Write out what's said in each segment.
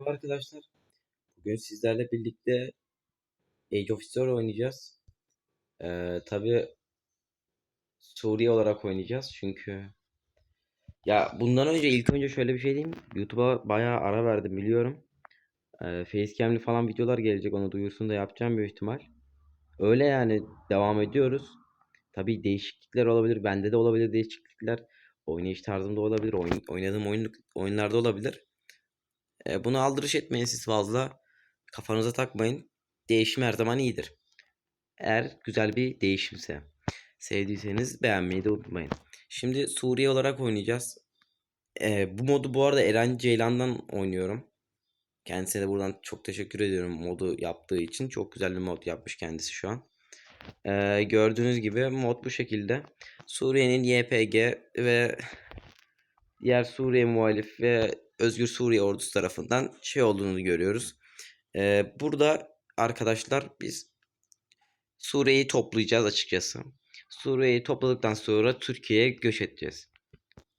Merhaba arkadaşlar. Bugün sizlerle birlikte Age of History oynayacağız. Ee, tabii Suriye olarak oynayacağız çünkü ya bundan önce ilk önce şöyle bir şey diyeyim. YouTube'a bayağı ara verdim biliyorum. Ee, Facecam'li falan videolar gelecek onu duyursun da yapacağım büyük ihtimal. Öyle yani devam ediyoruz. Tabii değişiklikler olabilir. Bende de olabilir değişiklikler. Oynayış tarzımda olabilir. Oyun, oynadığım oyun, oyunlarda olabilir. Ee, bunu aldırış etmeyin siz fazla. Kafanıza takmayın. Değişim her zaman iyidir. Eğer güzel bir değişimse. Sevdiyseniz beğenmeyi de unutmayın. Şimdi Suriye olarak oynayacağız. Ee, bu modu bu arada Eren Ceylan'dan oynuyorum. Kendisine de buradan çok teşekkür ediyorum modu yaptığı için. Çok güzel bir mod yapmış kendisi şu an. Ee, gördüğünüz gibi mod bu şekilde. Suriye'nin YPG ve diğer Suriye muhalif ve Özgür Suriye ordusu tarafından şey olduğunu görüyoruz. Ee, burada arkadaşlar biz Suriye'yi toplayacağız açıkçası. Suriye'yi topladıktan sonra Türkiye'ye göç edeceğiz.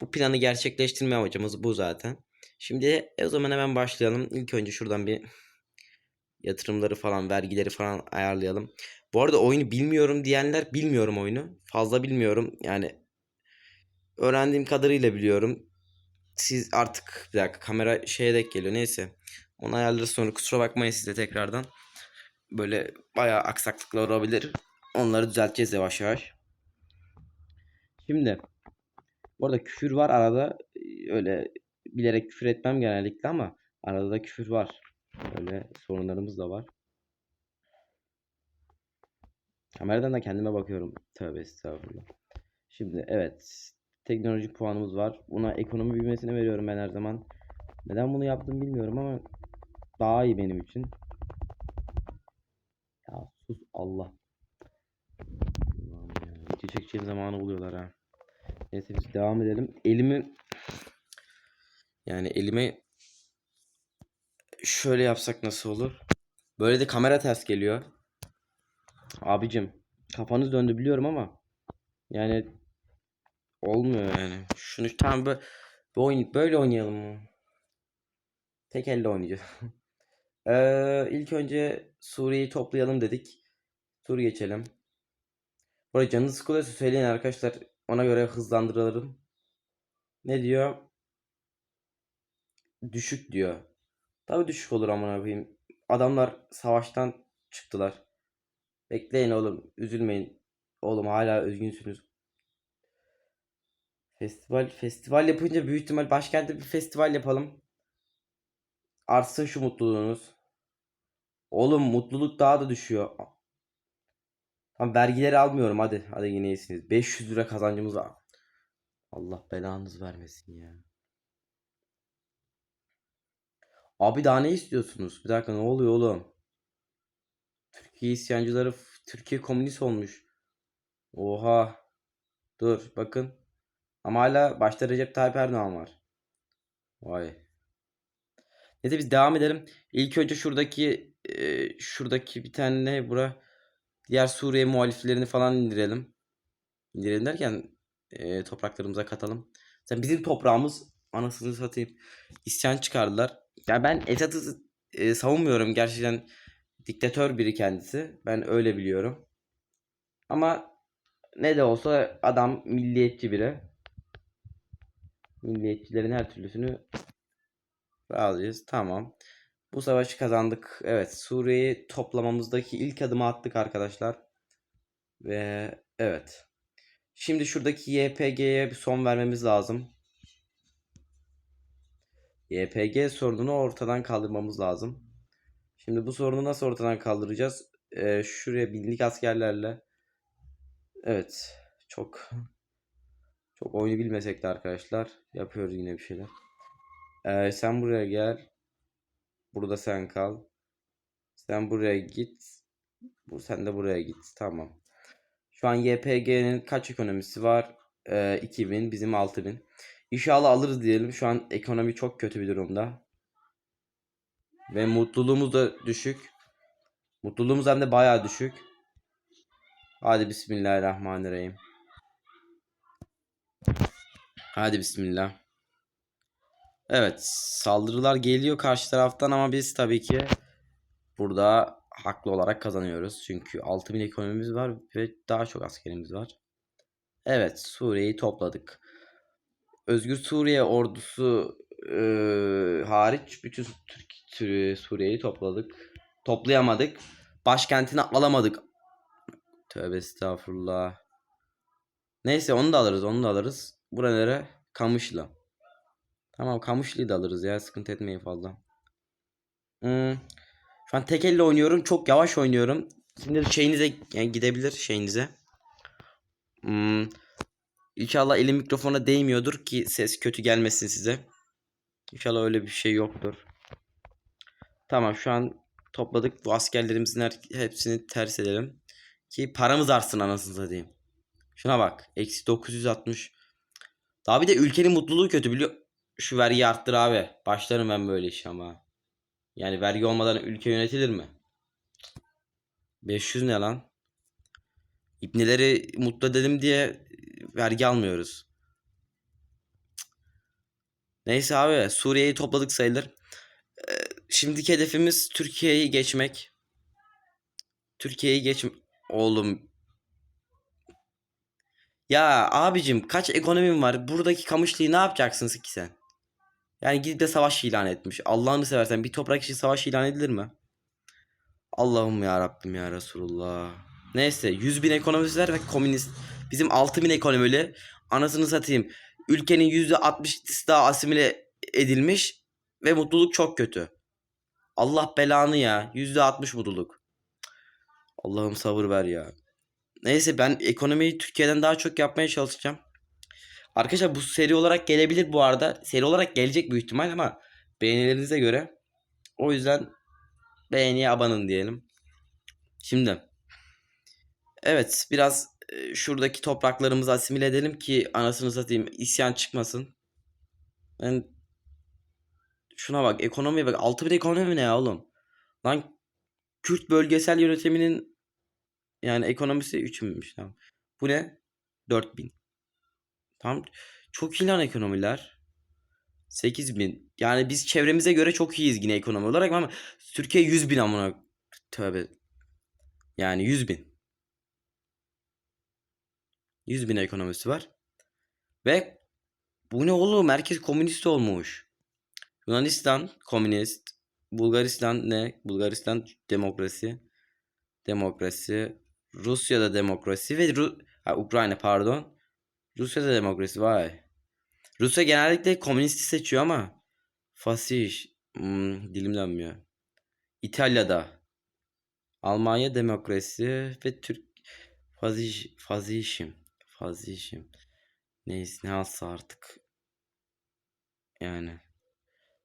Bu planı gerçekleştirme amacımız bu zaten. Şimdi e, o zaman hemen başlayalım. İlk önce şuradan bir yatırımları falan, vergileri falan ayarlayalım. Bu arada oyunu bilmiyorum diyenler bilmiyorum oyunu. Fazla bilmiyorum. Yani öğrendiğim kadarıyla biliyorum. Siz artık bir dakika kamera şeye denk geliyor. Neyse. Onu ayarlarız sonra kusura bakmayın size tekrardan. Böyle bayağı aksaklıklar olabilir. Onları düzelteceğiz yavaş yavaş. Şimdi bu küfür var arada öyle bilerek küfür etmem genellikle ama arada da küfür var. Öyle sorunlarımız da var. Kameradan da kendime bakıyorum. Tövbe estağfurullah. Şimdi evet. Teknoloji puanımız var. Buna ekonomi büyümesini veriyorum ben her zaman. Neden bunu yaptım bilmiyorum ama daha iyi benim için. Ya sus Allah. Video çekeceğim zamanı buluyorlar ha. Neyse biz devam edelim. Elimi yani elime şöyle yapsak nasıl olur? Böyle de kamera ters geliyor. Abicim kafanız döndü biliyorum ama yani olmuyor yani. Şunu tamam böyle, böyle, böyle oynayalım mı? Tek elle oynayacağız. ee, ilk önce Suriye'yi toplayalım dedik. Tur geçelim. Burada canınız sıkılıyorsa söyleyin arkadaşlar. Ona göre hızlandıralım. Ne diyor? Düşük diyor. Tabii düşük olur amına koyayım. Adamlar savaştan çıktılar. Bekleyin oğlum. Üzülmeyin. Oğlum hala üzgünsünüz. Festival festival yapınca büyük ihtimal başkentte bir festival yapalım. Artsın şu mutluluğunuz. Oğlum mutluluk daha da düşüyor. Tamam vergileri almıyorum hadi. Hadi yine iyisiniz. 500 lira kazancımız var. Allah belanızı vermesin ya. Abi daha ne istiyorsunuz? Bir dakika ne oluyor oğlum? Türkiye isyancıları Türkiye komünist olmuş. Oha. Dur bakın. Ama hala başta Recep Tayyip Erdoğan var. Vay. Neyse biz devam edelim. İlk önce şuradaki e, şuradaki bir tane ne bura diğer Suriye muhaliflerini falan indirelim. İndirelim derken e, topraklarımıza katalım. Sen bizim toprağımız anasını satayım. İsyan çıkardılar. Ya ben Esad'ı e, savunmuyorum gerçekten diktatör biri kendisi. Ben öyle biliyorum. Ama ne de olsa adam milliyetçi biri. Milliyetçilerin her türlüsünü razıyız. Tamam. Bu savaşı kazandık. Evet, Suriye'yi toplamamızdaki ilk adımı attık arkadaşlar. Ve evet. Şimdi şuradaki YPG'ye bir son vermemiz lazım. YPG sorununu ortadan kaldırmamız lazım. Şimdi bu sorunu nasıl ortadan kaldıracağız? Ee, şuraya binlik askerlerle. Evet. Çok çok oyunu bilmesek de arkadaşlar yapıyoruz yine bir şeyler. Ee, sen buraya gel. Burada sen kal. Sen buraya git. Bu sen de buraya git. Tamam. Şu an YPG'nin kaç ekonomisi var? Ee, 2000, bizim 6000. İnşallah alırız diyelim. Şu an ekonomi çok kötü bir durumda. Ve mutluluğumuz da düşük. Mutluluğumuz hem de bayağı düşük. Hadi bismillahirrahmanirrahim. Hadi bismillah. Evet, saldırılar geliyor karşı taraftan ama biz tabii ki burada haklı olarak kazanıyoruz. Çünkü 6000 ekonomimiz var ve daha çok askerimiz var. Evet, Suriye'yi topladık. Özgür Suriye ordusu eee, hariç bütün Türk Suriye- Suriye'yi topladık. Toplayamadık. Başkentini alamadık. Tövbe estağfurullah. Neyse onu da alırız, onu da alırız. Buralara Kamışlı. Tamam Kamışlı'yı da alırız ya. Sıkıntı etmeyin fazla. Hmm. Şu an tek elle oynuyorum. Çok yavaş oynuyorum. Şimdi şeyinize yani gidebilir şeyinize. Hmm. İnşallah elim mikrofona değmiyordur ki ses kötü gelmesin size. İnşallah öyle bir şey yoktur. Tamam şu an topladık. Bu askerlerimizin her- hepsini ters edelim. Ki paramız artsın anasını satayım. Şuna bak. Eksi 960. Daha bir de ülkenin mutluluğu kötü biliyor. Şu vergiyi arttır abi. Başlarım ben böyle iş ama. Yani vergi olmadan ülke yönetilir mi? 500 ne lan? İbneleri mutlu edelim diye vergi almıyoruz. Neyse abi Suriye'yi topladık sayılır. Ee, şimdiki hedefimiz Türkiye'yi geçmek. Türkiye'yi geç... Oğlum. Ya abicim kaç ekonomim var? Buradaki Kamışlı'yı ne yapacaksın ki sen? Yani gidip de savaş ilan etmiş. Allah'ını seversen bir toprak için savaş ilan edilir mi? Allah'ım ya Rabbim ya Resulullah. Neyse 100 bin ekonomistler ve komünist. Bizim 6 bin ekonomili. Anasını satayım. Ülkenin %60'sı daha asimile edilmiş. Ve mutluluk çok kötü. Allah belanı ya. %60 mutluluk. Allah'ım sabır ver ya. Neyse ben ekonomiyi Türkiye'den daha çok yapmaya çalışacağım. Arkadaşlar bu seri olarak gelebilir bu arada. Seri olarak gelecek büyük ihtimal ama beğenilerinize göre. O yüzden beğeniye abanın diyelim. Şimdi evet biraz e, şuradaki topraklarımızı asimile edelim ki anasını satayım isyan çıkmasın. Ben şuna bak ekonomiye bak 6000 ekonomi ne ya oğlum? Lan Kürt bölgesel yönetiminin yani ekonomisi 3000'miş tamam. Bu ne? 4000. Tamam. Çok iyi lan ekonomiler. 8000. Yani biz çevremize göre çok iyiyiz yine ekonomi olarak ama Türkiye 100 bin amına. Tövbe. Yani 100 bin. 100 bin ekonomisi var. Ve bu ne oğlum? Herkes komünist olmuş. Yunanistan komünist. Bulgaristan ne? Bulgaristan demokrasi. Demokrasi. Rusya'da demokrasi ve Ru- ha, Ukrayna pardon. Rusya'da demokrasi vay. Rusya genellikle komünisti seçiyor ama fasış hmm, dilim dönmüyor. İtalya'da Almanya demokrasi ve Türk faziş fazişim fazişim neyse ne alsa artık yani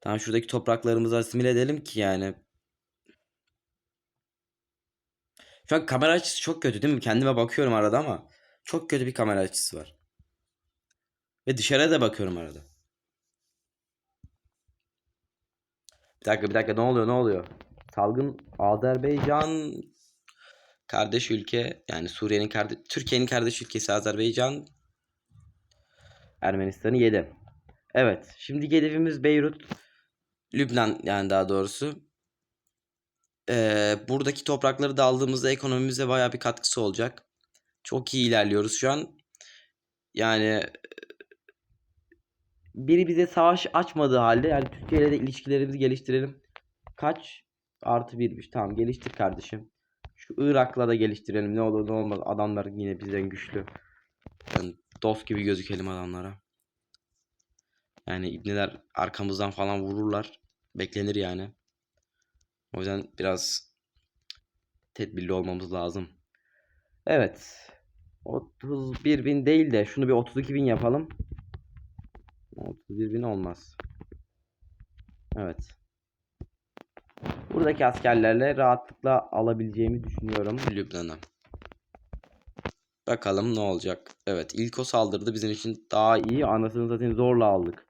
tamam şuradaki topraklarımızı asimile edelim ki yani şu an kamera açısı çok kötü değil mi? Kendime bakıyorum arada ama çok kötü bir kamera açısı var. Ve dışarıya da bakıyorum arada. Bir dakika bir dakika. Ne oluyor ne oluyor? Salgın Azerbaycan kardeş ülke yani Suriye'nin kardeş Türkiye'nin kardeş ülkesi Azerbaycan Ermenistan'ı yedi. Evet, şimdi hedefimiz Beyrut, Lübnan yani daha doğrusu. Ee, buradaki toprakları da aldığımızda ekonomimize baya bir katkısı olacak. Çok iyi ilerliyoruz şu an. Yani biri bize savaş açmadığı halde yani Türkiye ile de ilişkilerimizi geliştirelim. Kaç? Artı birmiş. Tamam geliştir kardeşim. Şu Irak'la da geliştirelim. Ne olur ne olmaz. Adamlar yine bizden güçlü. Yani dost gibi gözükelim adamlara. Yani ibneler arkamızdan falan vururlar. Beklenir yani. O yüzden biraz tedbirli olmamız lazım. Evet. 31 bin değil de şunu bir 32 bin yapalım. 31 bin olmaz. Evet. Buradaki askerlerle rahatlıkla alabileceğimi düşünüyorum Lübnan'a. Bakalım ne olacak. Evet ilk o saldırdı bizim için daha iyi. Anasını satayım zorla aldık.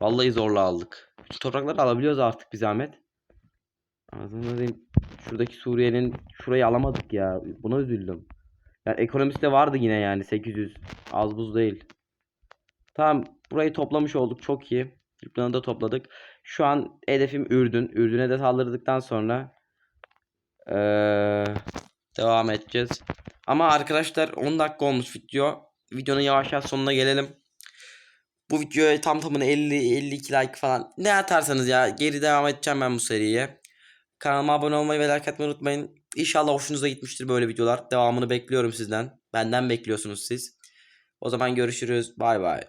Vallahi zorla aldık. Bütün toprakları alabiliyoruz artık bir zahmet. Anasını satayım. Şuradaki Suriye'nin şurayı alamadık ya. Buna üzüldüm. Yani ekonomisi vardı yine yani 800. Az buz değil. Tamam burayı toplamış olduk çok iyi. Lübnan'ı da topladık. Şu an hedefim Ürdün. Ürdün'e de saldırdıktan sonra eee, devam edeceğiz. Ama arkadaşlar 10 dakika olmuş video. Videonun yavaş yavaş sonuna gelelim. Bu videoya tam tamına 50 52 like falan ne atarsanız ya geri devam edeceğim ben bu seriye. Kanalıma abone olmayı ve like atmayı unutmayın. İnşallah hoşunuza gitmiştir böyle videolar. Devamını bekliyorum sizden. Benden bekliyorsunuz siz. O zaman görüşürüz. Bay bay.